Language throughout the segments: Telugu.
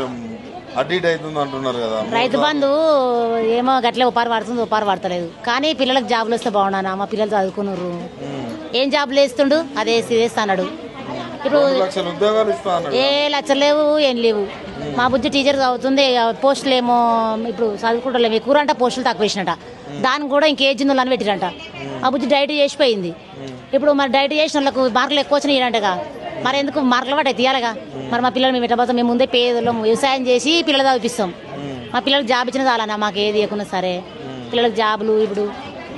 కొంచెం అటు ఇటు అవుతుంది అంటున్నారు కదా. రైతు బంధు ఏమో గట్లే ఉపారి పడుతుంది ఉపారి పడతలేదు కానీ పిల్లలకు జాబులు వస్తే బాగున్నానా మా పిల్లలు చదువుకున్నారు ఏం జాబులు వేస్తుండు? అదే వేస్తాడు ఇప్పుడు రెండు లక్షల ఉద్యోగాలు ఇస్తా అన్నాడు ఏ లక్షలు లేవు ఏం లేవు. మా బుజ్జి టీచర్ చదువుతుంది పోస్టులు ఏమో ఇప్పుడు చదువుకుంటలేము ఎక్కువ అంటే పోస్టులు తక్కువ వేసినట. దానికి కూడా ఇంకేజ్ అని పెట్టిరంట. మా బుజ్జి డైట్ చేసిపోయింది. ఇప్పుడు మరి డైట్ చేసిన వాళ్ళకు మార్కులు ఎక్కువ వచ్చినాయి అంటగా. మరి ఎందుకు మార్కులు పట్టాయి తీయాలిగా. మరి మా పిల్లలు మేము ఎట్టబోతాం మేము ముందే పేదలు వ్యవసాయం చేసి పిల్లలు చదివిస్తాం మా పిల్లలకు జాబ్ ఇచ్చిన చాలన్నా మాకు ఏది ఇవ్వకుండా సరే. పిల్లలకు జాబులు ఇప్పుడు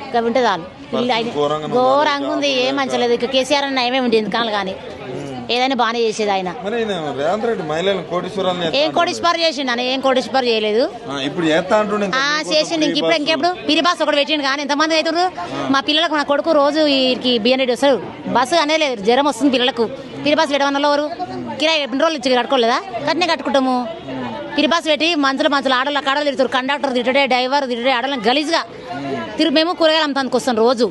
ఇంకా ఉంటే చాలు. ఆయన- ఘోరంగా ఉంది. ఏం మంచలేదు ఇక కేసీఆర్ అన్న ఏమేమి ఉండేది ఎందుకనాలి కానీ. ఏదైనా బాగానే చేసేది ఆయన. ఏం కోటేశ్వర్ చేసిండు అన్న? ఏం కోటేశ్వర్ చేయలేదు. ఇప్పుడు చేసిండు. ఇంక ఇప్పుడు ఇంకెప్పుడు? పిరి బస్సు ఒకటి పెట్టిండు కానీ ఎంతమంది అవుతున్నారు? మా పిల్లలకు నా కొడుకు రోజు వీరికి రెడ్డి వస్తాడు. బస్సు అనేది లేదు. జ్వరం వస్తుంది పిల్లలకు. పిరి పెట్టడం వల్ల ఎవరు? కిరాయి ఎన్ని రోజులు ఇచ్చి కట్టుకోలేదా? కట్నే కట్టుకుంటాము. పిరి పెట్టి మంచులు మంచులు ఆడలు ఆడలు తిరుగుతారు. కండక్టర్ తిట్టడే డ్రైవర్ తిట్టడే ఆడలను గలీజ్గా తిరుగు మేము కూరగాయలు అమ్ముతానికి వస్తాం రోజు.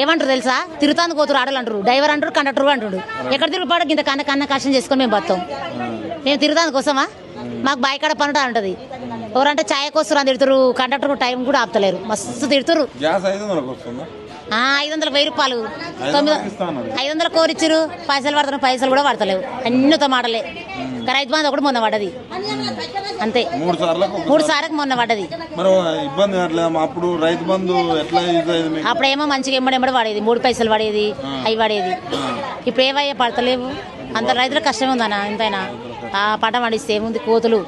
ఏమంటారు తెలుసా? తిరుగుతాను పోతురు ఆడలు అంటారు. డ్రైవర్ అంటారు కండక్టర్ అంటాడు. ఎక్కడ తిరుగుబాటు ఇంత కన్న కన్న కష్టం చేసుకొని మేము బతాం. మేము తిరుగుతాను కోసమా మాకు బాయికాడ పనుట ఉంటుంది ఎవరంటే ఛాయ్ కోసం తిడుతురు. కండక్టర్ టైం కూడా ఆపుతలేరు. మస్తు తిడుతురు. ఐదు వందలకు వందల వెయ్యి రూపాయలు. తొమ్మిది ఐదు వందలు కోరిచ్చిరు పైసలు పడుతున్నారు పైసలు కూడా పడతలేవు. అన్నితో మాటలే. రైతు బంధు ఒకటి మొన్న పడ్డది. అంతే. మూడు మూడు సార్లకు మొన్న పడ్డది. మరి ఇబ్బంది కావట్లేదు అప్పుడు రైతు బంధు ఎట్లా అప్పుడేమో మంచిగా ఎంబడి ఎంబడి పడేది మూడు పైసలు పడేది అవి పడేది. ఇప్పుడు ఏవయ్యా పడతలేవు? అంత రైతులకు కష్టం ఉందన్న ఎంతైనా. ఆ పంట పండిస్తే ఏముంది కోతులు?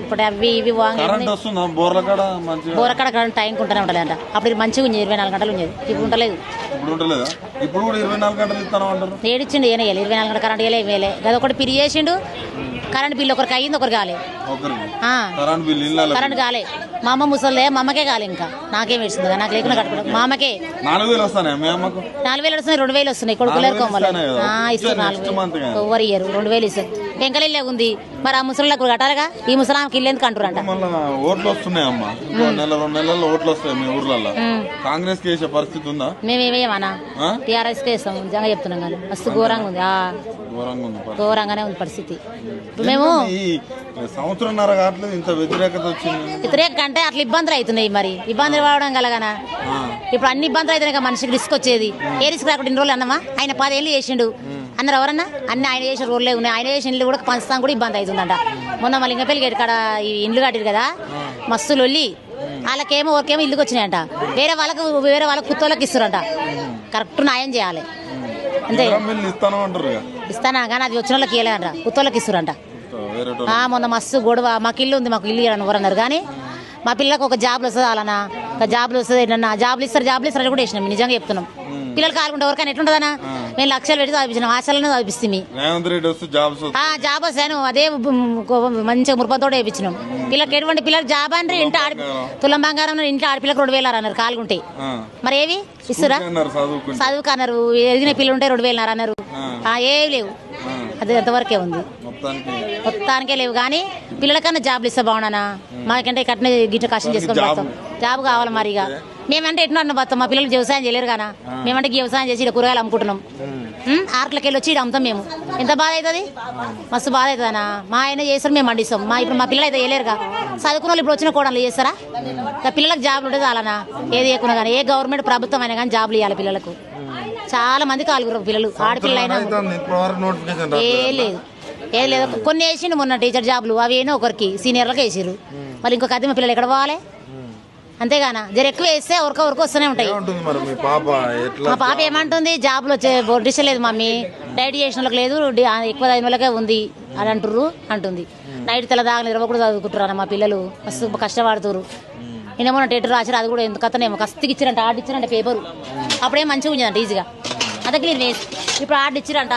ఇప్పుడు అవి ఇవి వాంగి కరెంట్ వస్తుందా? బోర్ల కాడ మంచిగా బోరక్కడ కరెంట్ టైంకి ఉంటూనే ఉంటలేదంట అప్పుడు మంచిగా ఉంది ఇరవై నాలుగు గంటలు ఉండేది. ఇప్పుడు ఉండలేదు. ఇప్పుడు ఉంటలేదా ఇప్పుడు కూడా ఇరవై నాలుగు గంటలు ఏడిచ్చిండు కరెంట్ ఇవ్వలే వేలే అది ఒకటి పిరి చేసిండు కరెంట్ బిల్లు ఒకరికి అయ్యింది ఒకరికి కాలే. కరెంట్ కాలే. మా అమ్మ ముసలే మా అమ్మకే కాలే ఇంకా. నాకేం వేస్తుంది నాకు లేకుండా కట్టుకోవడం మా అమ్మకే. నాలుగు వేలు వస్తున్నాయి రెండు వేలు వస్తున్నాయి. కొడుకులు కొమ్మలు? ఇస్తారు నాలుగు కదా? ఎవరు ఇయ్యరు. రెండు వేలు ఇస్తారు. పెంకలిల్లే ఉంది మరి ఆ ముసలిలకు కట్టాలిగా? ఈ ముసలాంకి ఇల్లు ఎందుకు అంటారంట మళ్ళా ఓట్లు వస్తున్నాయి అమ్మా. ఇంకో నెల రెండు నెలల్లో ఓట్లు వస్తాయి మీ ఊర్లలో కాంగ్రెస్కి వేసే పరిస్థితి ఉందా? వేస్తాం నిజంగా చెప్తున్నాం కానీ. మస్తు ఘోరంగా ఉంది. ఘోరంగా. ఘోరంగానే ఉంది పరిస్థితి. మేము. సంవత్సరంన్నర కావట్లేదు ఇంత వ్యతిరేకత వచ్చింది? కంటే అట్లా ఇబ్బందులు అవుతున్నాయి మరి. ఇబ్బందులు పడడం గలగానా ఇప్పుడు అన్ని ఇబ్బందులు అవుతున్నాయి మనిషికి రిస్క్ వచ్చేది. ఏ రిస్క్ రాకుండా ఇన్ని రోజులు అన్నమా? ఆయన పదేళ్ళు చేసిండు. అన్నారు ఎవరన్నా? అన్ని ఆయన చేసిన రోడ్లే ఉన్నాయి. ఆయన చేసిన ఇల్లు కూడా పంచుతాం కూడా ఇబ్బంది అవుతుందంట. మొన్న మళ్ళీ ఇంకా పెళ్ళి ఇక్కడ ఈ ఇండ్లు కట్టారు కదా? మస్తు లొల్లి వాళ్ళకేమో ఒకరికేమో ఇల్లుకి వచ్చినాయంట. వేరే వాళ్ళకు వేరే వాళ్ళకి కుత్తోళ్ళకి ఇస్తారంట కరెక్ట్ న్యాయం చేయాలి. అంతే. ఇస్తాను కానీ అది వచ్చిన వాళ్ళకి ఇవ్వలేదంట కుత్తోళ్ళకి ఇస్తారంట మొన్న మస్తు గొడవ. మాకు ఇల్లు ఉంది మాకు ఇల్లు ఇవ్వని ఎవరన్నారు. కానీ మా పిల్లలకు ఒక జాబ్లు వస్తుంది అలానా ఒక జాబ్లు వస్తుంది ఏంటన్నా జాబ్లు ఇస్తారు జాబ్లు ఇస్తారు అని కూడా వేసినాం నిజంగా చెప్తున్నాం. పిల్లలు కాలుకుంటే ఎవరికైనా ఎట్లుంటుందనా మేము లక్షలు పెట్టి చదివించినాం ఆశలను చదివిస్తుంది రేవంత్ రెడ్డి వస్తే జాబ్స్ ఆ జాబ్ వస్తాను. అదే మంచిగా మురుపంతో వేయించినాం పిల్లలకి ఎటువంటి పిల్లలు జాబ్ అంటే ఇంట్లో ఆడి తులం బంగారం ఇంట్లో ఆడపిల్లకి రెండు వేలు అన్నారు కాలుకుంటే మరి ఏవి? ఇస్తురా? అన్నారు చదువుకుంటే. చదువుకు అన్నారు ఎదిగిన పిల్లలు ఉంటే రెండు వేలు అన్నారు ఆ, ఏవి లేవు. అది అంతవరకే ఉంది. మొత్తానికి. మొత్తానికే లేవు. కానీ పిల్లలకన్నా జాబ్లు ఇస్తే బాగున్నానా మాకంటే కట్టిన గిట్ట కష్టం చేసుకొని జాబ్. జాబ్ కావాలి మరి ఇక. మేమంటే ఎట్లా అన్న బతాం మా పిల్లలు వ్యవసాయం చేయలేరు కానా మేమంటే వ్యవసాయం చేసి ఇక్కడ కూరగాయలు అమ్ముకుంటున్నాం. ఉమ్, ఆర్ట్లకి వెళ్ళి వచ్చి ఇక్కడ అమ్ముతాం మేము. ఎంత బాధ అవుతుంది? మస్తు బాధ అవుతుందనా మా ఆయన చేస్తారు మేము పండిస్తాం. మా ఇప్పుడు మా పిల్లలు అయితే చేయలేరుగా చదువుకున్న వాళ్ళు ఇప్పుడు వచ్చిన కోడలు చేస్తారా? ఇక పిల్లలకు జాబ్లు ఉంటే చాలనా ఏది చేయకున్నా కానీ ఏ గవర్నమెంట్ ప్రభుత్వం అయినా కానీ జాబ్లు ఇవ్వాలి పిల్లలకు. చాలా మంది కాలుగురు పిల్లలు ఆడపిల్ల అయినా ఏ లేదు. ఏ లేదు. కొన్ని వేసిండు మొన్న టీచర్ జాబ్లు అవి ఏనో ఒకరికి సీనియర్లకు వేసిరు మళ్ళీ ఇంకొక అద్దె మా పిల్లలు ఎక్కడ పోవాలి? అంతేగానా? జర ఎక్కువ వేస్తే ఉరక ఉరక వస్తూనే ఉంటాయి. మరి మీ పాప? ఎట్లా మా పాప ఏమంటుంది? జాబ్లు వచ్చే బోర్డిస్ లేదు మమ్మీ. డైట్ చేసిన వాళ్ళకి లేదు డి- ఆ, ఎక్కువ చదివిన వాళ్ళకే ఉంది అని అంటుర్రు అంటుంది. నైట్ తెల్ల దాకా నిద్ర కూడా చదువుకుంటారు మా పిల్లలు? మస్తు కష్టపడుతురు నేనేమో టెటర్ రాసిరు అది కూడా ఎందుకు అతనేమో కస్తికి ఇచ్చిరంట ఆర్డర్ ఇచ్చిరంట పేపరు అప్పుడే మంచిగా ఉందంట ఈజీగా అందుకే నేను వేసి ఇప్పుడు ఆర్డర్ ఇచ్చిరంట